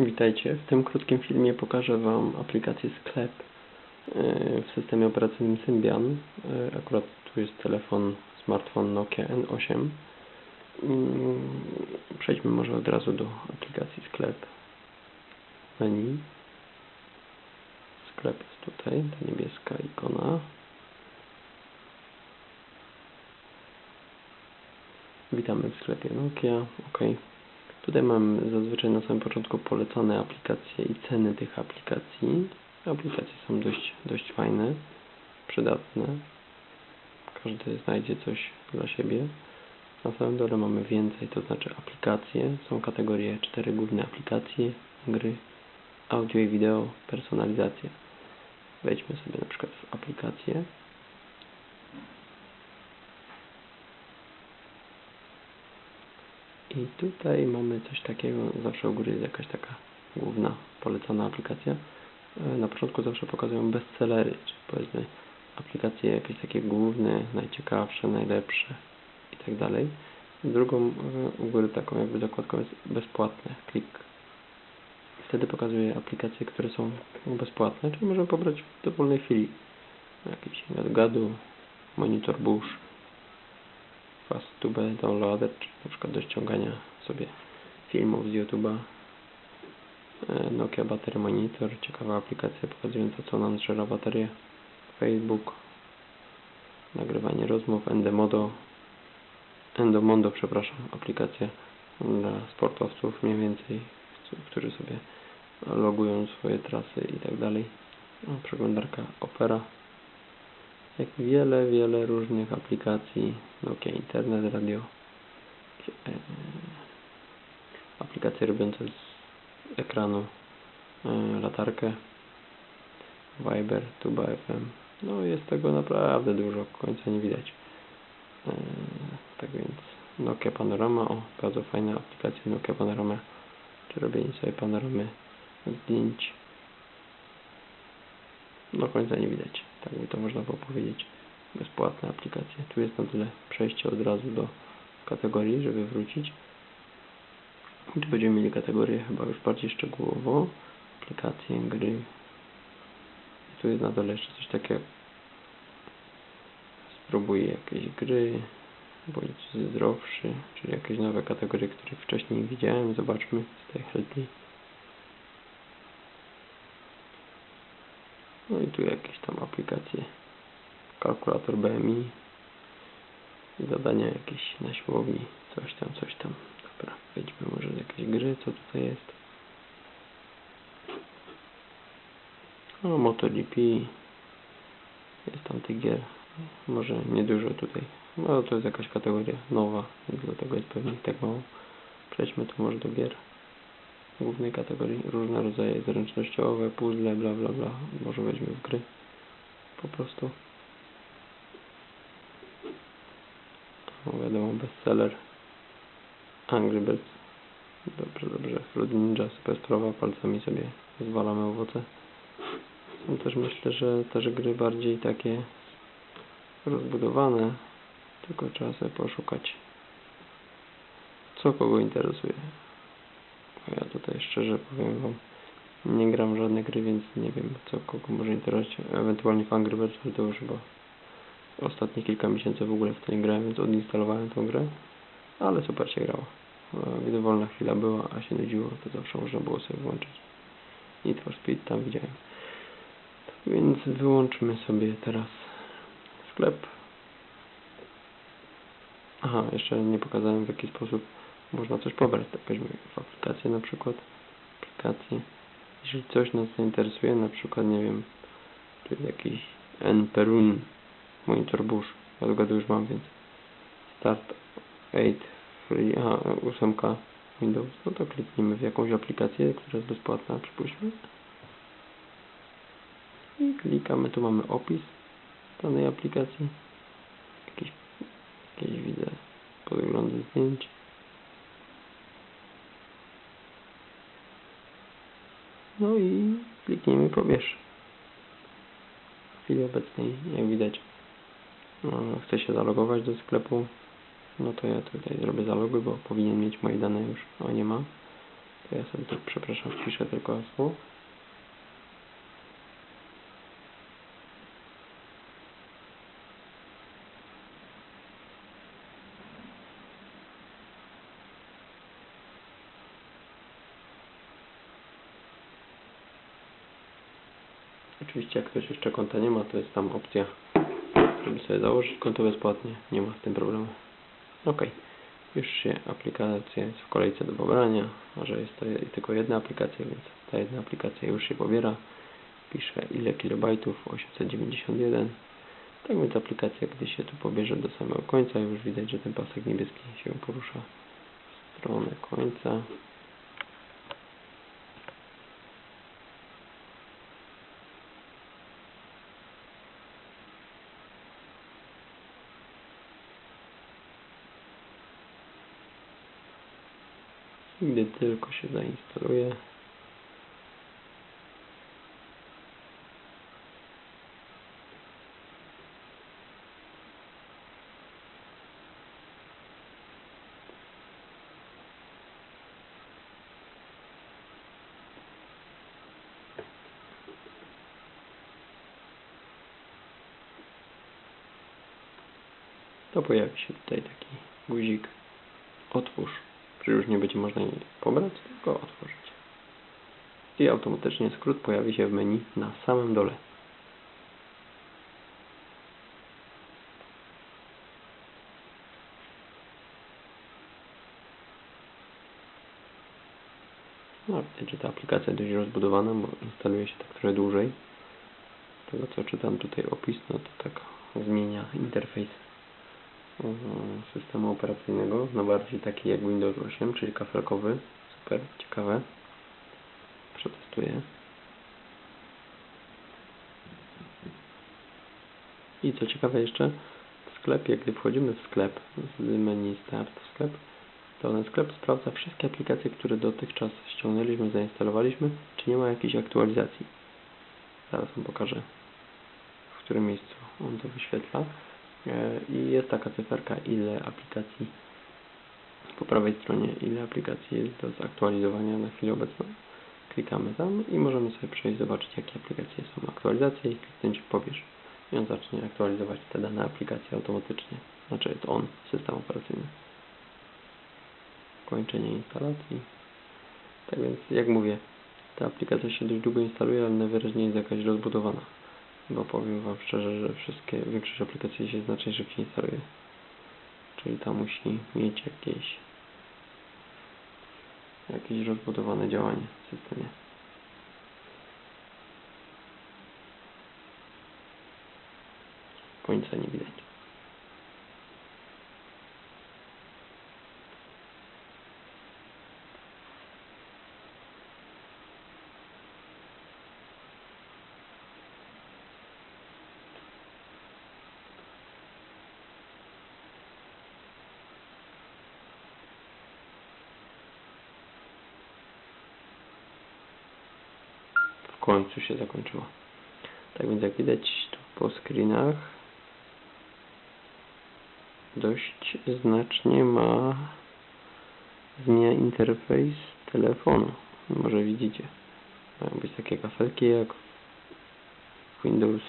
Witajcie. W tym krótkim filmie pokażę Wam aplikację Sklep e, w systemie operacyjnym Symbian. E, Akurat tu jest telefon, smartfon Nokia N8. Mm, Przejdźmy może od razu do aplikacji Sklep. Menu. Sklep jest tutaj, ta niebieska ikona. Witamy w sklepie Nokia. OK. Tutaj mam zazwyczaj na samym początku polecane aplikacje i ceny tych aplikacji. Aplikacje są dość, dość fajne, przydatne. Każdy znajdzie coś dla siebie. Na samym dole mamy więcej, to znaczy aplikacje. Są kategorie cztery główne aplikacje, gry, audio i wideo, personalizacja. Wejdźmy sobie na przykład w aplikację. I tutaj mamy coś takiego, zawsze u góry jest jakaś taka główna polecana aplikacja. E, Na początku zawsze pokazują bestsellery, czyli powiedzmy aplikacje jakieś takie główne, najciekawsze, najlepsze i tak. Drugą e, u góry taką jakby zakładką jest bezpłatne, klik. Wtedy pokazuje aplikacje, które są bezpłatne, czyli możemy pobrać w dowolnej chwili. Jakiś gadu, monitor Bush, Fast to be downloader, czy na przykład do ściągania sobie filmów z YouTube'a. E, Nokia Battery Monitor, ciekawa aplikacja pokazująca co nam zżera baterię. Facebook, nagrywanie rozmów, Endomodo, Endomondo, przepraszam, aplikacja dla sportowców mniej więcej, którzy sobie logują swoje trasy i tak dalej. Przeglądarka Opera jak wiele, wiele różnych aplikacji, Nokia Internet, Radio, e, aplikacje robiące z ekranu e, latarkę, Viber, Tuba FM. No jest tego naprawdę dużo, końca nie widać. E, tak więc Nokia Panorama, o bardzo fajna aplikacja Nokia Panorama, czy robienie sobie panoramy zdjęć. No końca nie widać, tak by to można było powiedzieć. Bezpłatne aplikacje. Tu jest na tyle przejście od razu do kategorii, żeby wrócić. Tu będziemy mieli kategorię chyba już bardziej szczegółowo. Aplikacje, gry. I tu jest na dole jeszcze coś takiego. Spróbuj jakieś gry. Bądź zdrowszy, czyli jakieś nowe kategorie, których wcześniej nie widziałem. Zobaczmy. Stay healthy. No i tu jakieś tam aplikacje. Kalkulator BMI. Zadania jakieś na siłowni. Coś tam, coś tam. Dobra, wejdźmy może w jakieś gry. Co tutaj jest? No, MotoGP. Jest tam tych gier. Może niedużo tutaj. No to jest jakaś kategoria nowa, więc dlatego jest pewnie tak mało. Przejdźmy tu może do gier głównej kategorii różne rodzaje zręcznościowe, puzzle, bla bla bla. Może weźmy w gry po prostu. O, wiadomo, bestseller. Angry Birds. Dobrze, dobrze. Fruit Ninja, super sprawa. Palcami sobie zwalamy owoce. Są też myślę, że też gry bardziej takie rozbudowane. Tylko trzeba sobie poszukać co kogo interesuje. Ja tutaj szczerze powiem Wam, nie gram w żadne gry, więc nie wiem co kogo może interesować. Ewentualnie w Angry Birds, to już chyba ostatnie kilka miesięcy w ogóle w to nie grałem, więc odinstalowałem tą grę. Ale super się grało. E, Gdy wolna chwila była, a się nudziło, to zawsze można było sobie włączyć. Need for Speed tam widziałem. Tak więc wyłączmy sobie teraz sklep. Aha, jeszcze nie pokazałem w jaki sposób można coś pobrać. Tak weźmy w aplikację na przykład. Aplikację. Jeżeli coś nas zainteresuje, na przykład, nie wiem, tu jest jakiś N-Perun Monitor Bush. Ja gadu już mam, więc Start 8 Free, aha, 8 Windows. No to kliknijmy w jakąś aplikację, która jest bezpłatna, przypuśćmy. I klikamy, tu mamy opis danej aplikacji. Jakieś, jakieś widzę podglądy zdjęć. No i kliknijmy pobierz. W chwili obecnej, jak widać, no, chcę się zalogować do sklepu. No to ja tutaj zrobię zaloguj, bo powinien mieć moje dane już, a nie ma. To ja sobie tu, przepraszam, wpiszę tylko hasło. Oczywiście jak ktoś jeszcze konta nie ma, to jest tam opcja, żeby sobie założyć konto bezpłatnie. Nie ma z tym problemu. Ok. Już się aplikacja jest w kolejce do pobrania, a że jest to tylko jedna aplikacja, więc ta jedna aplikacja już się pobiera. Pisze ile kilobajtów, 891. Tak więc aplikacja, gdy się tu pobierze do samego końca, już widać, że ten pasek niebieski się porusza w stronę końca. Gdy tylko się zainstaluje, to pojawi się tutaj taki guzik otwórz. Czy już nie będzie można jej pobrać, tylko otworzyć. I automatycznie skrót pojawi się w menu na samym dole. No, widać, że ta aplikacja dość rozbudowana, bo instaluje się tak trochę dłużej. Z tego co czytam tutaj opis, no to tak zmienia interfejs systemu operacyjnego na bardziej taki jak Windows 8, czyli kafelkowy. Super, ciekawe. Przetestuję. I co ciekawe jeszcze, w sklepie, gdy wchodzimy w sklep z menu Start w sklep, to ten sklep sprawdza wszystkie aplikacje, które dotychczas ściągnęliśmy, zainstalowaliśmy, czy nie ma jakichś aktualizacji. Zaraz Wam pokażę, w którym miejscu on to wyświetla. E, I jest taka cyferka, ile aplikacji po prawej stronie, ile aplikacji jest do zaktualizowania na chwilę obecną. Klikamy tam i możemy sobie przejść, zobaczyć jakie aplikacje są aktualizacje i kliknąć w pobierz. I on zacznie aktualizować te dane aplikacje automatycznie. Znaczy to on, system operacyjny. Kończenie instalacji. Tak więc, jak mówię, ta aplikacja się dość długo instaluje, ale najwyraźniej jest jakaś rozbudowana. Bo powiem Wam szczerze, że wszystkie, większość aplikacji się znacznie szybciej instaluje. Czyli ta musi mieć jakieś jakieś rozbudowane działanie w systemie. Końca nie widać. Końcu się zakończyła. Tak więc jak widać tu po screenach dość znacznie ma zmienia interfejs telefonu. Może widzicie. Mają być takie kafelki jak Windows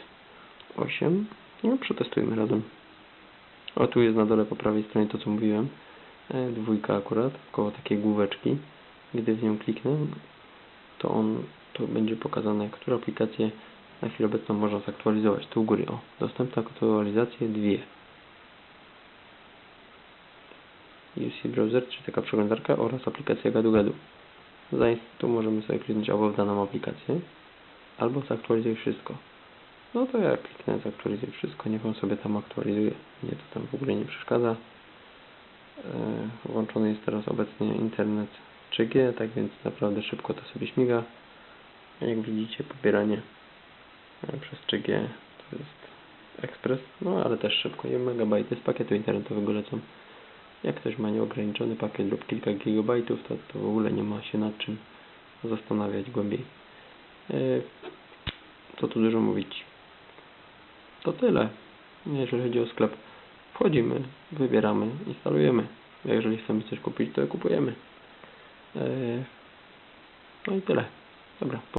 8. No przetestujmy razem. O tu jest na dole po prawej stronie to co mówiłem. E, Dwójka akurat, koło takiej główeczki. Gdy w nią kliknę, to on to będzie pokazane, które aplikacje na chwilę obecną można zaktualizować. Tu u góry, o, dostępne aktualizacje dwie. UC Browser, czyli taka przeglądarka oraz aplikacja Gadu Gadu. Tu możemy sobie kliknąć albo w daną aplikację, albo zaktualizuj wszystko. No to ja kliknę zaktualizuj wszystko, niech on sobie tam aktualizuje. Mnie to tam w ogóle nie przeszkadza. E, Włączony jest teraz obecnie internet 3G, tak więc naprawdę szybko to sobie śmiga. Jak widzicie, pobieranie e, przez 3G to jest ekspres, no ale też szybko. 1 MB z pakietu internetowego lecą. Jak ktoś ma nieograniczony pakiet lub kilka gigabajtów, to, to w ogóle nie ma się nad czym zastanawiać głębiej. E, Co tu dużo mówić. To tyle, jeżeli chodzi o sklep. Wchodzimy, wybieramy, instalujemy. Jeżeli chcemy coś kupić, to kupujemy. E, No i tyle. Dobra.